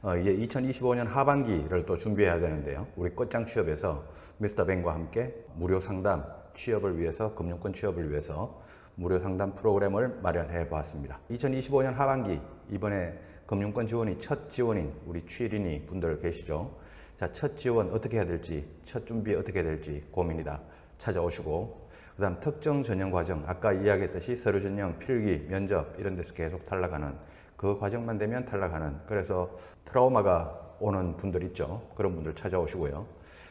어, 이제 2025년 하반기를 또 준비해야 되는데요. 우리 끝장 취업에서 미스터 뱅과 함께 무료 상담 취업을 위해서 금융권 취업을 위해서 무료 상담 프로그램을 마련해 보았습니다. 2025년 하반기 이번에 금융권 지원이 첫 지원인 우리 취린이 분들 계시죠. 자, 첫 지원 어떻게 해야 될지, 첫 준비 어떻게 해야 될지 고민이다. 찾아오시고 그 다음 특정 전형 과정 아까 이야기했듯이 서류 전형 필기 면접 이런 데서 계속 탈락하는 그 과정만 되면 탈락하는 그래서 트라우마가 오는 분들 있죠. 그런 분들 찾아오시고요.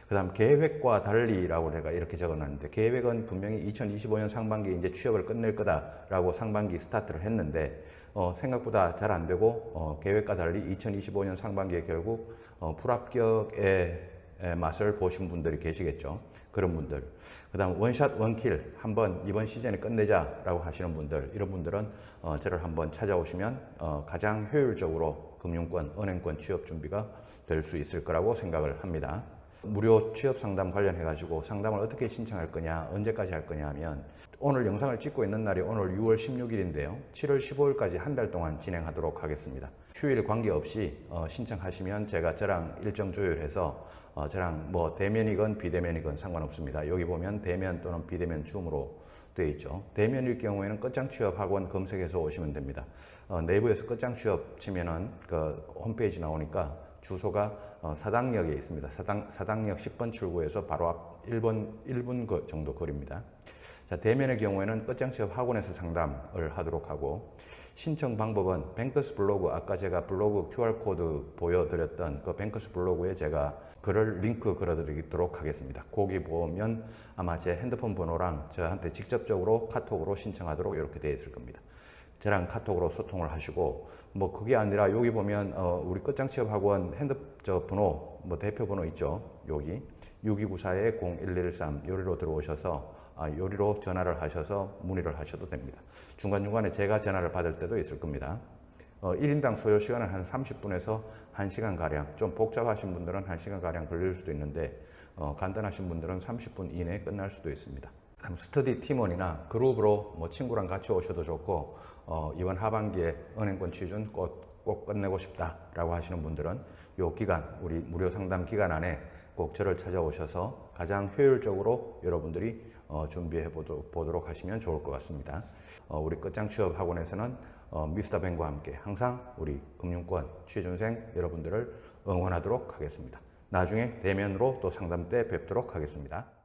그 다음 계획과 달리라고 내가 이렇게 적어놨는데 계획은 분명히 2025년 상반기 이제 취업을 끝낼 거다라고 상반기 스타트를 했는데 어, 생각보다 잘 안 되고 어, 계획과 달리 2025년 상반기에 결국 어, 불합격의 의 맛을 보신 분들이 계시겠죠. 그런 분들. 그 다음 원샷 원킬 한번 이번 시즌에 끝내자라고 하시는 분들 이런 분들은 어, 저를 한번 찾아오시면 어, 가장 효율적으로 금융권, 은행권 취업 준비가 될 수 있을 거라고 생각을 합니다. 무료 취업 상담 관련해 가지고 상담을 어떻게 신청할 거냐, 언제까지 할 거냐 하면 오늘 영상을 찍고 있는 날이 오늘 6월 16일인데요. 7월 15일까지 한 달 동안 진행하도록 하겠습니다. 휴일 관계없이 어, 신청하시면 제가 저랑 일정 조율해서 어, 저랑 뭐 대면이건 비대면이건 상관없습니다. 여기 보면 대면 또는 비대면 줌으로 되어 있죠. 대면일 경우에는 끝장 취업 학원 검색해서 오시면 됩니다. 어, 내부에서 끝장 취업 치면은 그 홈페이지 나오니까 주소가 어, 사당역에 있습니다. 사당, 사당역 10번 출구에서 바로 앞 1번, 1분 그 정도 거리입니다. 자, 대면의 경우에는 끝장 취업 학원에서 상담을 하도록 하고 신청 방법은 뱅크스 블로그 아까 제가 블로그 QR코드 보여드렸던 그 뱅크스 블로그에 제가 글을 링크 걸어드리도록 하겠습니다. 거기 보면 아마 제 핸드폰 번호랑 저한테 직접적으로 카톡으로 신청하도록 이렇게 되어 있을 겁니다. 저랑 카톡으로 소통을 하시고 뭐 그게 아니라 여기 보면 어 우리 끝장 취업 학원 핸드 저 번호 뭐 대표 번호 있죠 여기 6294에 0113 요리로 들어오셔서 아, 요리로 전화를 하셔서 문의를 하셔도 됩니다. 중간중간에 제가 전화를 받을 때도 있을 겁니다. 어, 1인당 소요 시간은 한 30분에서 1시간 가량 좀 복잡하신 분들은 1시간 가량 걸릴 수도 있는데 어, 간단하신 분들은 30분 이내에 끝날 수도 있습니다. 스터디 팀원이나 그룹으로 뭐 친구랑 같이 오셔도 좋고 어, 이번 하반기에 은행권 취준 꼭, 꼭 끝내고 싶다라고 하시는 분들은 요 기간 우리 무료 상담 기간 안에 꼭 저를 찾아오셔서 가장 효율적으로 여러분들이 어, 준비해 보도, 보도록 하시면 좋을 것 같습니다. 어, 우리 끝장 취업 학원에서는 어, 미스터 뱅과 함께 항상 우리 금융권 취준생 여러분들을 응원하도록 하겠습니다. 나중에 대면으로 또 상담 때 뵙도록 하겠습니다.